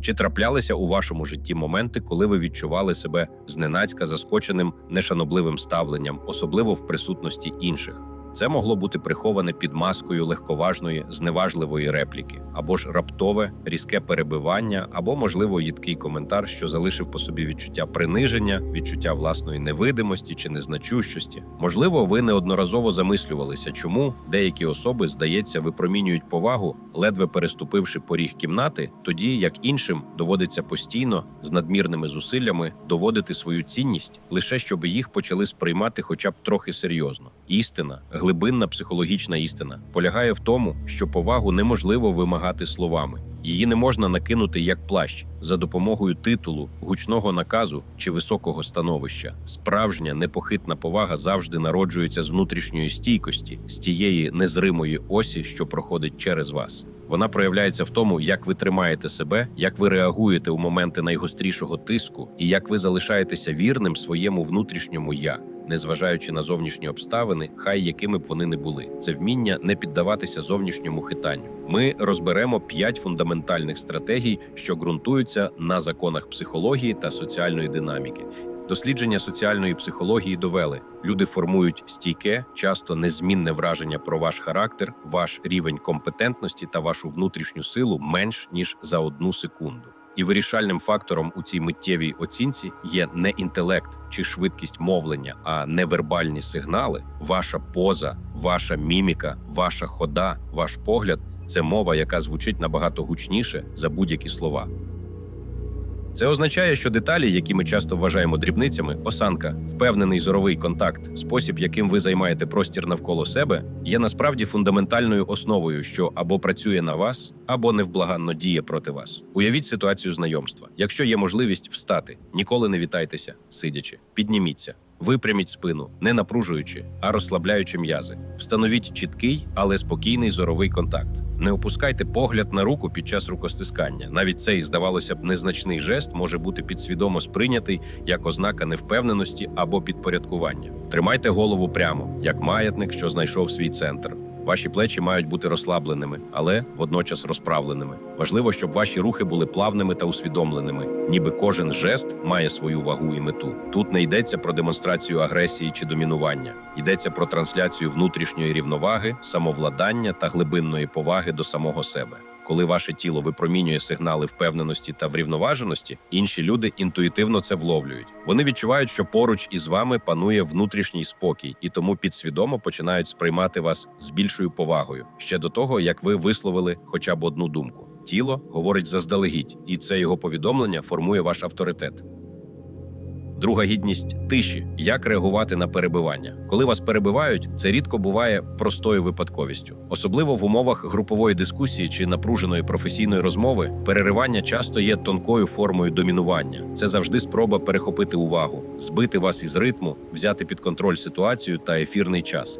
Чи траплялися у вашому житті моменти, коли ви відчували себе зненацька заскоченим нешанобливим ставленням, особливо в присутності інших? Це могло бути приховане під маскою легковажної, зневажливої репліки, або ж раптове, різке перебивання, або, можливо, їдкий коментар, що залишив по собі відчуття приниження, відчуття власної невидимості чи незначущості. Можливо, ви неодноразово замислювалися, чому деякі особи, здається, випромінюють повагу, ледве переступивши поріг кімнати, тоді як іншим доводиться постійно з надмірними зусиллями доводити свою цінність, лише щоб їх почали сприймати хоча б трохи серйозно. Істина, глибинна психологічна істина, полягає в тому, що повагу неможливо вимагати словами. Її не можна накинути як плащ за допомогою титулу, гучного наказу чи високого становища. Справжня непохитна повага завжди народжується з внутрішньої стійкості, з тієї незримої осі, що проходить через вас. Вона проявляється в тому, як ви тримаєте себе, як ви реагуєте у моменти найгострішого тиску, і як ви залишаєтеся вірним своєму внутрішньому я, незважаючи на зовнішні обставини, хай якими б вони не були. Це вміння не піддаватися зовнішньому хитанню. Ми розберемо п'ять фундаментальних стратегій, що ґрунтуються на законах психології та соціальної динаміки. Дослідження соціальної психології довели, люди формують стійке, часто незмінне враження про ваш характер, ваш рівень компетентності та вашу внутрішню силу менш ніж за одну секунду. І вирішальним фактором у цій миттєвій оцінці є не інтелект чи швидкість мовлення, а невербальні сигнали, ваша поза, ваша міміка, ваша хода, ваш погляд це мова, яка звучить набагато гучніше за будь-які слова. Це означає, що деталі, які ми часто вважаємо дрібницями, осанка, впевнений зоровий контакт, спосіб, яким ви займаєте простір навколо себе, є насправді фундаментальною основою, що або працює на вас, або невблаганно діє проти вас. Уявіть ситуацію знайомства. Якщо є можливість встати, ніколи не вітайтеся, сидячи, підніміться. Випряміть спину, не напружуючи, а розслабляючи м'язи. Встановіть чіткий, але спокійний зоровий контакт. Не опускайте погляд на руку під час рукостискання. Навіть цей, здавалося б, незначний жест може бути підсвідомо сприйнятий як ознака невпевненості або підпорядкування. Тримайте голову прямо, як маятник, що знайшов свій центр. Ваші плечі мають бути розслабленими, але водночас розправленими. Важливо, щоб ваші рухи були плавними та усвідомленими, ніби кожен жест має свою вагу і мету. Тут не йдеться про демонстрацію агресії чи домінування, йдеться про трансляцію внутрішньої рівноваги, самовладання та глибинної поваги до самого себе. Коли ваше тіло випромінює сигнали впевненості та врівноваженості, інші люди інтуїтивно це вловлюють. Вони відчувають, що поруч із вами панує внутрішній спокій, і тому підсвідомо починають сприймати вас з більшою повагою ще до того, як ви висловили хоча б одну думку. Тіло говорить заздалегідь, і це його повідомлення формує ваш авторитет. Друга гідність тиші. Як реагувати на перебивання? Коли вас перебивають, це рідко буває простою випадковістю. Особливо в умовах групової дискусії чи напруженої професійної розмови, переривання часто є тонкою формою домінування. Це завжди спроба перехопити увагу, збити вас із ритму, взяти під контроль ситуацію та ефірний час.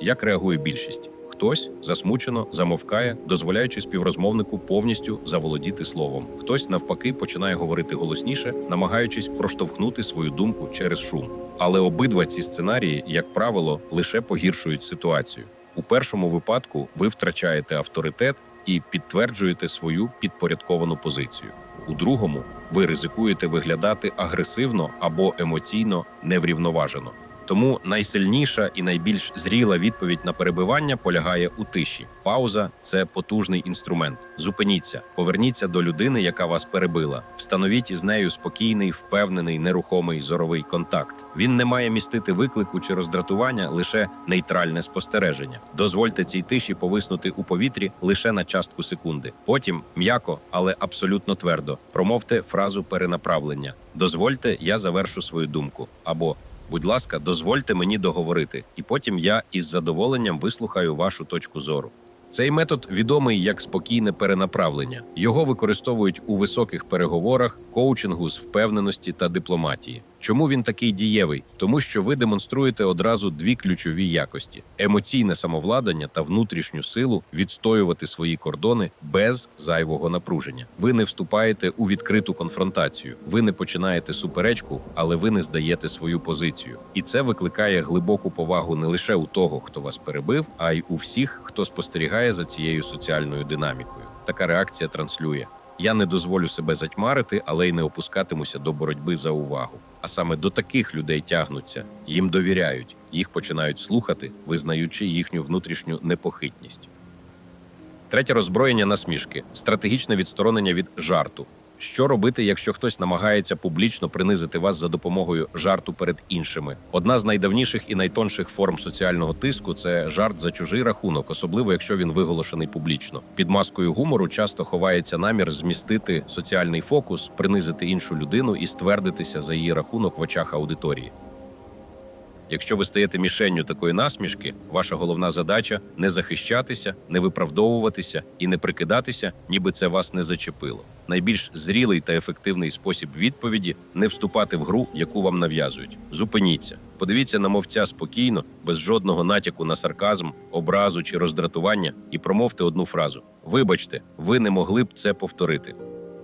Як реагує більшість? Хтось засмучено замовкає, дозволяючи співрозмовнику повністю заволодіти словом. Хтось навпаки починає говорити голосніше, намагаючись проштовхнути свою думку через шум. Але обидва ці сценарії, як правило, лише погіршують ситуацію. У першому випадку ви втрачаєте авторитет і підтверджуєте свою підпорядковану позицію. У другому ви ризикуєте виглядати агресивно або емоційно неврівноважено. Тому найсильніша і найбільш зріла відповідь на перебивання полягає у тиші. Пауза це потужний інструмент. Зупиніться, поверніться до людини, яка вас перебила. Встановіть із нею спокійний, впевнений, нерухомий зоровий контакт. Він не має містити виклику чи роздратування, лише нейтральне спостереження. Дозвольте цій тиші повиснути у повітрі лише на частку секунди. Потім м'яко, але абсолютно твердо промовте фразу перенаправлення. Дозвольте, я завершу свою думку або Будь ласка, дозвольте мені договорити, і потім я із задоволенням вислухаю вашу точку зору. Цей метод відомий як спокійне перенаправлення. Його використовують у високих переговорах, коучингу з впевненості та дипломатії. Чому він такий дієвий? Тому що ви демонструєте одразу дві ключові якості: емоційне самовладання та внутрішню силу відстоювати свої кордони без зайвого напруження. Ви не вступаєте у відкриту конфронтацію, ви не починаєте суперечку, але ви не здаєте свою позицію. І це викликає глибоку повагу не лише у того, хто вас перебив, а й у всіх, хто спостерігає за цією соціальною динамікою. Така реакція транслює. Я не дозволю себе затьмарити, але й не опускатимуся до боротьби за увагу. А саме до таких людей тягнуться, їм довіряють, їх починають слухати, визнаючи їхню внутрішню непохитність. Третє роззброєння насмішки стратегічне відсторонення від жарту. Що робити, якщо хтось намагається публічно принизити вас за допомогою жарту перед іншими? Одна з найдавніших і найтонших форм соціального тиску це жарт за чужий рахунок, особливо якщо він виголошений публічно. Під маскою гумору часто ховається намір змістити соціальний фокус, принизити іншу людину і ствердитися за її рахунок в очах аудиторії. Якщо ви стаєте мішенню такої насмішки, ваша головна задача не захищатися, не виправдовуватися і не прикидатися, ніби це вас не зачепило. Найбільш зрілий та ефективний спосіб відповіді не вступати в гру, яку вам нав'язують. Зупиніться, подивіться на мовця спокійно, без жодного натяку на сарказм, образу чи роздратування, і промовте одну фразу: Вибачте, ви не могли б це повторити.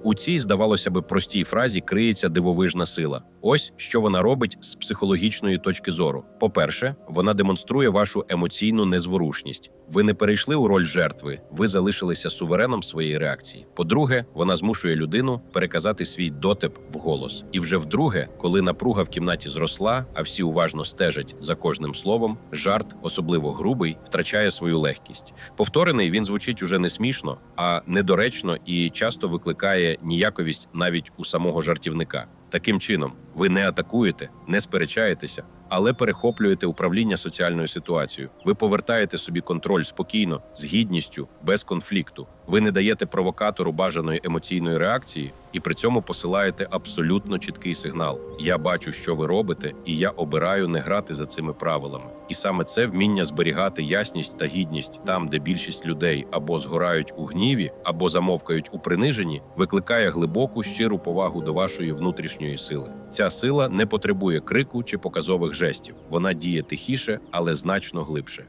У цій, здавалося би, простій фразі криється дивовижна сила. Ось що вона робить з психологічної точки зору. По-перше, вона демонструє вашу емоційну незворушність. Ви не перейшли у роль жертви, ви залишилися сувереном своєї реакції. По-друге, вона змушує людину переказати свій дотип в голос. І вже вдруге, коли напруга в кімнаті зросла, а всі уважно стежать за кожним словом, жарт, особливо грубий, втрачає свою легкість. Повторений він звучить уже не смішно, а недоречно і часто викликає ніяковість навіть у самого жартівника. Таким чином, ви не атакуєте, не сперечаєтеся, але перехоплюєте управління соціальною ситуацією. Ви повертаєте собі контроль спокійно, з гідністю, без конфлікту. Ви не даєте провокатору бажаної емоційної реакції і при цьому посилаєте абсолютно чіткий сигнал: Я бачу, що ви робите, і я обираю не грати за цими правилами. І саме це вміння зберігати ясність та гідність там, де більшість людей або згорають у гніві, або замовкають у приниженні, викликає глибоку щиру повагу до вашої внутрішньої сили. Сила не потребує крику чи показових жестів. Вона діє тихіше, але значно глибше.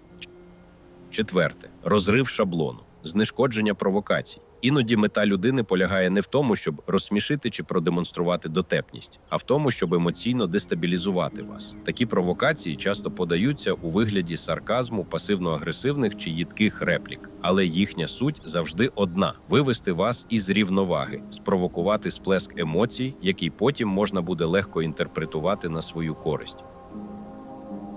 Четверте розрив шаблону, знешкодження провокацій. Іноді мета людини полягає не в тому, щоб розсмішити чи продемонструвати дотепність, а в тому, щоб емоційно дестабілізувати вас. Такі провокації часто подаються у вигляді сарказму, пасивно-агресивних чи їдких реплік, але їхня суть завжди одна: вивести вас із рівноваги, спровокувати сплеск емоцій, який потім можна буде легко інтерпретувати на свою користь.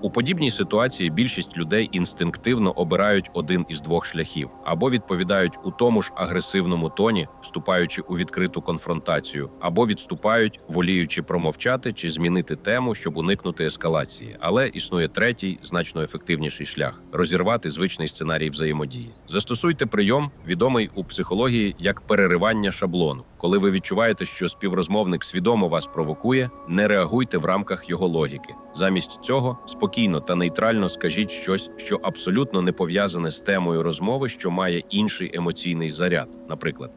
У подібній ситуації більшість людей інстинктивно обирають один із двох шляхів або відповідають у тому ж агресивному тоні, вступаючи у відкриту конфронтацію, або відступають, воліючи промовчати чи змінити тему, щоб уникнути ескалації. Але існує третій, значно ефективніший шлях розірвати звичний сценарій взаємодії. Застосуйте прийом, відомий у психології як переривання шаблону. Коли ви відчуваєте, що співрозмовник свідомо вас провокує, не реагуйте в рамках його логіки. Замість цього спокійно та нейтрально скажіть щось, що абсолютно не пов'язане з темою розмови, що має інший емоційний заряд. Наприклад,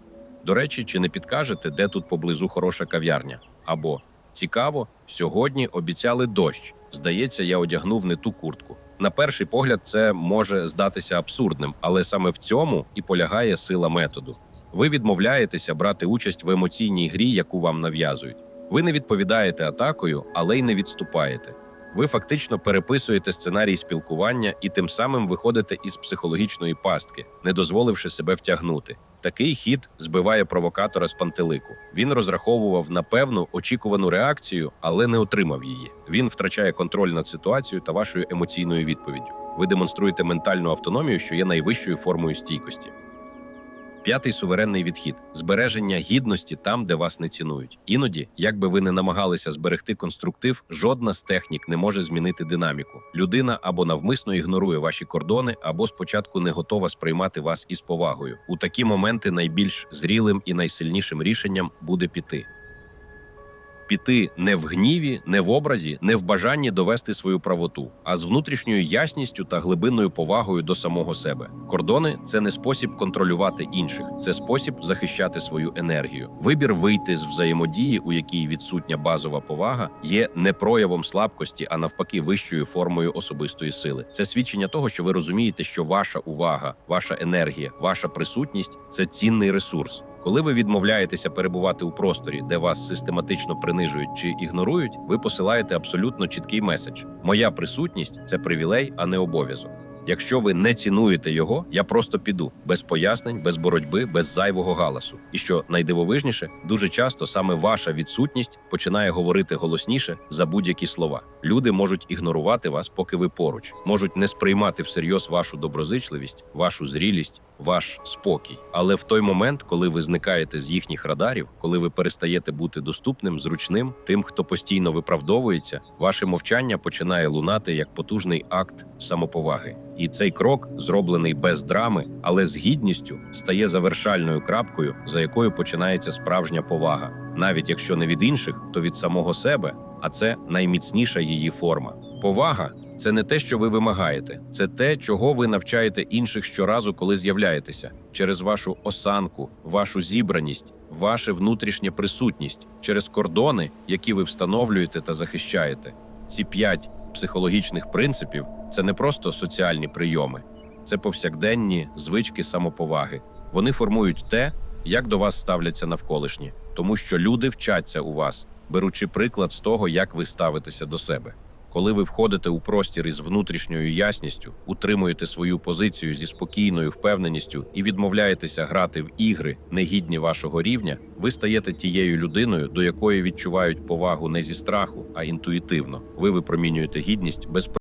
до речі, чи не підкажете, де тут поблизу хороша кав'ярня? Або цікаво, сьогодні обіцяли дощ. Здається, я одягнув не ту куртку. На перший погляд, це може здатися абсурдним, але саме в цьому і полягає сила методу. Ви відмовляєтеся брати участь в емоційній грі, яку вам нав'язують. Ви не відповідаєте атакою, але й не відступаєте. Ви фактично переписуєте сценарій спілкування і тим самим виходите із психологічної пастки, не дозволивши себе втягнути. Такий хід збиває провокатора з пантелику. Він розраховував на певну очікувану реакцію, але не отримав її. Він втрачає контроль над ситуацією та вашою емоційною відповіддю. Ви демонструєте ментальну автономію, що є найвищою формою стійкості. П'ятий суверенний відхід збереження гідності там, де вас не цінують. Іноді, як би ви не намагалися зберегти конструктив, жодна з технік не може змінити динаміку. Людина або навмисно ігнорує ваші кордони, або спочатку не готова сприймати вас із повагою. У такі моменти найбільш зрілим і найсильнішим рішенням буде піти. Піти не в гніві, не в образі, не в бажанні довести свою правоту, а з внутрішньою ясністю та глибинною повагою до самого себе. Кордони це не спосіб контролювати інших, це спосіб захищати свою енергію. Вибір вийти з взаємодії, у якій відсутня базова повага, є не проявом слабкості, а навпаки, вищою формою особистої сили. Це свідчення того, що ви розумієте, що ваша увага, ваша енергія, ваша присутність це цінний ресурс. Коли ви відмовляєтеся перебувати у просторі, де вас систематично принижують чи ігнорують, ви посилаєте абсолютно чіткий меседж: моя присутність це привілей, а не обов'язок. Якщо ви не цінуєте його, я просто піду без пояснень, без боротьби, без зайвого галасу. І що найдивовижніше, дуже часто саме ваша відсутність починає говорити голосніше за будь-які слова. Люди можуть ігнорувати вас, поки ви поруч, можуть не сприймати всерйоз вашу доброзичливість, вашу зрілість, ваш спокій. Але в той момент, коли ви зникаєте з їхніх радарів, коли ви перестаєте бути доступним, зручним, тим, хто постійно виправдовується, ваше мовчання починає лунати як потужний акт самоповаги. І цей крок, зроблений без драми, але з гідністю, стає завершальною крапкою, за якою починається справжня повага, навіть якщо не від інших, то від самого себе. А це найміцніша її форма. Повага це не те, що ви вимагаєте, це те, чого ви навчаєте інших щоразу, коли з'являєтеся, через вашу осанку, вашу зібраність, ваше внутрішнє присутність, через кордони, які ви встановлюєте та захищаєте. Ці п'ять психологічних принципів це не просто соціальні прийоми, це повсякденні звички самоповаги. Вони формують те, як до вас ставляться навколишні, тому що люди вчаться у вас, беручи приклад з того, як ви ставитеся до себе. Коли ви входите у простір із внутрішньою ясністю, утримуєте свою позицію зі спокійною впевненістю і відмовляєтеся грати в ігри, негідні вашого рівня, ви стаєте тією людиною, до якої відчувають повагу не зі страху, а інтуїтивно. Ви випромінюєте гідність без